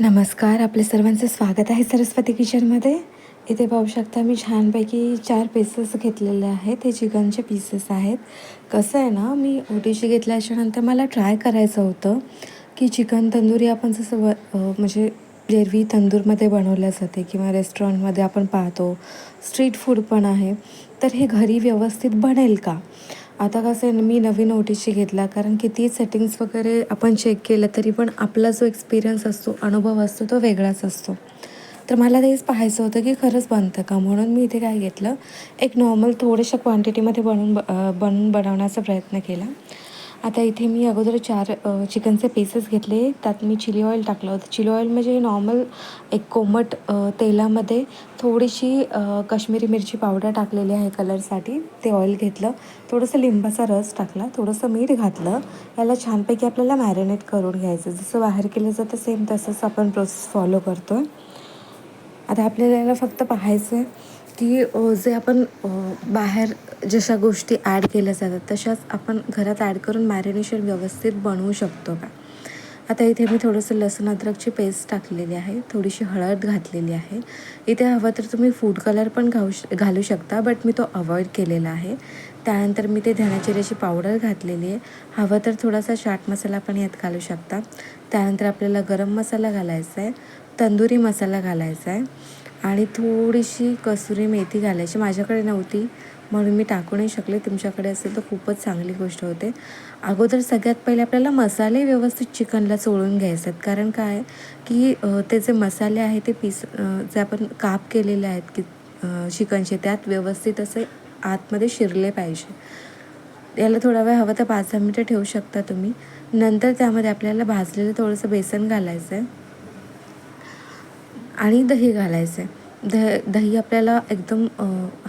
नमस्कार आपले सर्वांचं स्वागत आहे सरस्वती किचनमध्ये इथे पाहू शकता मी छानपैकी चार पीसेस घेतलेले आहेत. हे चिकनचे पीसेस आहेत. कसं आहे ना मी ओटीशी घेतल्याच्यानंतर मला ट्राय करायचं होतं की चिकन तंदुरी आपण जसं व म्हणजे एरवी तंदूरमध्ये बनवल्या जाते किंवा रेस्टॉरंटमध्ये आपण पाहतो. स्ट्रीट फूड पण आहे. तर हे घरी व्यवस्थित बनेल का? आता कसं आहे ना, मी नवीन ओ टी सी घेतला कारण किती सेटिंग्स वगैरे आपण चेक केलं तरी पण आपला जो एक्सपिरियन्स असतो अनुभव असतो तो वेगळाच असतो. तर मला तेच पाहायचं होतं की खरंच बनतं का? म्हणून मी इथे काय घेतलं एक नॉर्मल थोड्याशा क्वांटिटीमध्ये बनवून ब बनवून बनवण्याचा प्रयत्न केला. आता इथे मी अगोदर चार चिकनचे पीसेस घेतले. त्यात मी चिली ऑइल टाकलं होतं. चिली ऑइल म्हणजे नॉर्मल एक कोमट तेलामध्ये थोडीशी कश्मीरी मिरची पावडर टाकलेली आहे कलरसाठी ते ऑइल घेतलं. थोडंसं लिंबाचा रस टाकला. थोडंसं मीठ घातलं. याला छानपैकी आपल्याला मॅरिनेट करून घ्यायचं. जसं बाहेर केलं जातं सेम तसंच आपण प्रोसेस फॉलो करतो आहे आता आपल्याला याला फक्त पाहायचं आहे की जे आपण बाहेर जशा गोष्टी ॲड केल्या जातात तशाच आपण घरात ॲड करून मॅरिनेशन व्यवस्थित बनवू शकतो का? आता इथे मी थोडंसं लसूण अद्रकची पेस्ट टाकलेली आहे थोडीशी हळद घातलेली आहे. इथे हवं तर तुम्ही फूड कलर पण घाऊ श घालू शकता बट मी तो अवॉइड केलेला आहे. त्यानंतर मी ते धण्याजिऱ्याची पावडर घातलेली आहे. हवं तर थोडासा चाट मसाला पण यात घालू शकता. त्यानंतर आपल्याला गरम मसाला घालायचा आहे तंदुरी मसाला घालायचा आहे. आणि थोडीशी कसुरी मेथी घालायची माझ्याकडे नव्हती. म्हणून मी टाकू नाही शकले. तुमच्याकडे असेल तर खूपच चांगली गोष्ट होते. अगोदर सगळ्यात पहिले आपल्याला मसाले व्यवस्थित चिकनला चोळून घ्यायचे आहेत कारण काय? की ते जे मसाले आहे ते पीस जे आपण काप केलेले आहेत की चिकनचे त्यात व्यवस्थित असे आतमध्ये शिरले पाहिजे. याला थोडा वेळ हवा तर पाच दहा मिनटं ठेवू शकता तुम्ही. नंतर त्यामध्ये आपल्याला भाजलेलं थोडंसं बेसन घालायचं आहे आणि दही घालायचं आहे दह दही आपल्याला एकदम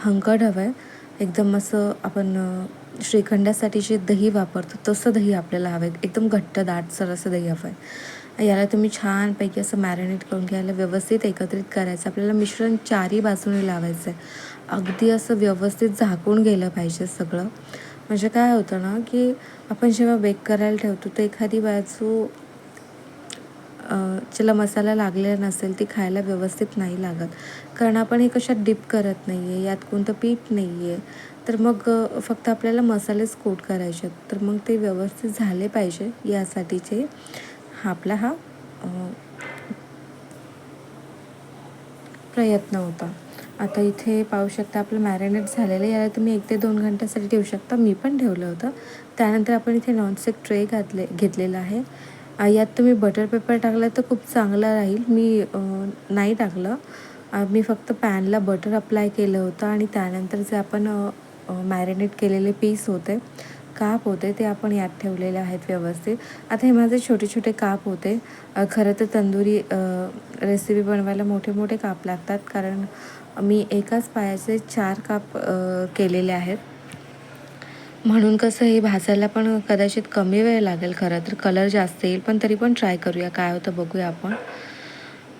हंकट हवं आहे एकदम असं आपण श्रीखंडासाठी जे दही वापरतो तसं दही आपल्याला हवं आहे एकदम घट्ट दाटसर असं दही हवं आहे याला तुम्ही छानपैकी असं मॅरिनेट करून घ्यायला व्यवस्थित एकत्रित करायचं. आपल्याला मिश्रण चारही बाजूने लावायचं आहे अगदी असं व्यवस्थित झाकून गेलं पाहिजे सगळं. म्हणजे काय होतं ना की आपण जेव्हा बेक करायला ठेवतो तर एखादी बाजू ज्याला मसाला लागलेला नसेल ती खायला व्यवस्थित नाही लागत. कारण आपण हे कशात डिप करत नाही आहे यात कोणतं पीठ नाही आहे तर मग फक्त आपल्याला मसालेच कोट करायचे आहेत. तर मग ते व्यवस्थित झाले पाहिजे यासाठीचे हा आपला हा प्रयत्न होता. आता इथे पाहू शकता आपलं मॅरिनेट झालेलं आहे. याला तुम्ही एक ते दोन घंट्यासाठी ठेवू शकता. मी पण ठेवलं होतं. त्यानंतर आपण इथे नॉनस्टिक ट्रे घातले घेतलेला आहे. यात तुम्ही बटर पेपर टाकलं तर खूप चांगलं राहील. मी नाही टाकलं. मी फक्त पॅनला बटर अप्लाय केलं होतं आणि त्यानंतर जे आपण मॅरिनेट केलेले पीस होते काप होते ते आपण यात ठेवलेले आहेत व्यवस्थित. आता हे माझे छोटे छोटे काप होते. खरं तर तंदुरी रेसिपी बनवायला मोठे मोठे काप लागतात कारण मी एकाच पायाचे चार काप केलेले आहेत. म्हणून कसं हे भाजायला पण कदाचित कमी वेळ लागेल खरं तर. कलर जास्त येईल पण तरी पण ट्राय करूया. काय होतं बघूया आपण.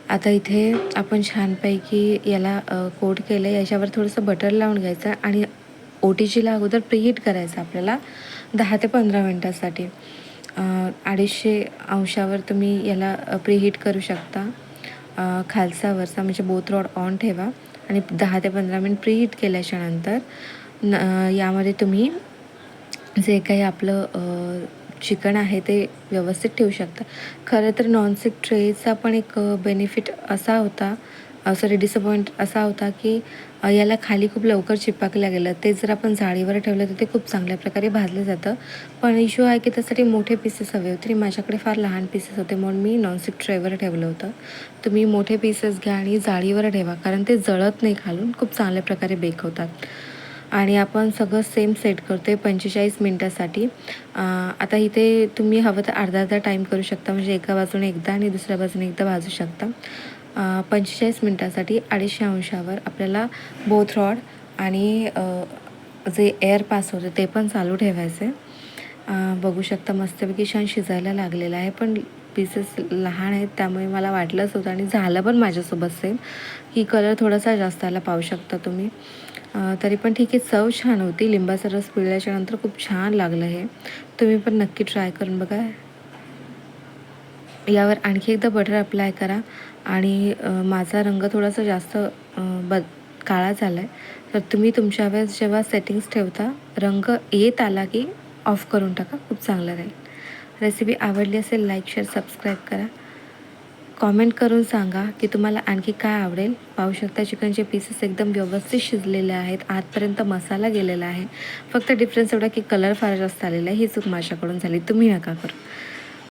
आता इथे आपण छानपैकी याला कोट केलं. आहे याच्यावर थोडंसं बटर लावून घ्यायचं आणि ओ टी जीला अगोदर प्रीहीट करायचं आपल्याला दहा ते पंधरा मिनटासाठी. अडीचशे अंशावर तुम्ही याला प्रीहीट करू शकता. खालसावरचा म्हणजे बोथ रॉड ऑन ठेवा. आणि दहा ते पंधरा मिनिट प्रीहीट केल्याच्यानंतर न यामध्ये तुम्ही जे काही आपलं चिकन आहे ते व्यवस्थित ठेवू शकता. खरं तर नॉनस्टिक ट्रेचा पण एक बेनिफिट असा होता सॉरी डिसअपॉइंट असा होता की याला खाली खूप लवकर चिपकल्या गेलं. ते जर आपण जाळीवर ठेवलं तर ते खूप चांगल्या प्रकारे भाजलं जातं. पण इश्यू आहे की त्यासाठी मोठे पीसेस हवे होते माझ्याकडे फार लहान पीसेस होते म्हणून मी नॉनस्टिक ट्रेवर ठेवलं होतं. तुम्ही मोठे पीसेस घ्या आणि जाळीवर ठेवा कारण ते जळत नाही खालून खूप चांगल्या प्रकारे बेक होतात. आणि आपण सगळं सेम सेट करतो आहे पंचेचाळीस मिनटासाठी. आता इथे तुम्ही हवं तर अर्धा अर्धा टाईम करू शकता म्हणजे एका बाजूने एकदा आणि दुसऱ्या बाजूने एकदा भाजू शकता. पंचेचाळीस मिनटासाठी अडीचशे अंशावर आपल्याला बोथ रॉड आणि जे एअर पास होते ते पण चालू ठेवायचे बघू शकता मस्तपैकी छान शिजायला लागलेलं आहे पण पीसेस लहान आहेत त्यामुळे मला वाटलंच होतं आणि झालं पण माझ्यासोबत सेम की कलर थोडासा जास्त आला पाहू शकता तुम्ही. तरी पण ठीक आहे चव छान होती. लिंबाचा रस पिळल्याच्या नंतर खूप छान लागलं हे. तुम्ही पण नक्की ट्राय करून बघा. यावर आणखी एकदा बटर अप्लाय करा. आणि माझा रंग थोडासा जास्त ब काळा झाला आहे तर तुम्ही तुमच्या वेळेस जेव्हा सेटिंग्स ठेवता रंग येत आला की ऑफ करून टाका. खूप चांगलं राहील. रेसिपी आवडली असेल लाईक शेअर सबस्क्राईब करा. कॉमेंट करून सांगा की तुम्हाला आणखी काय आवडेल? पाहू शकता चिकनचे पीसेस एकदम व्यवस्थित शिजलेले आहेत आतपर्यंत मसाला गेलेला आहे. फक्त डिफरन्स एवढा की कलर फार जास्त आलेला आहे ही चूक माझ्याकडून झाली. तुम्ही नका करू.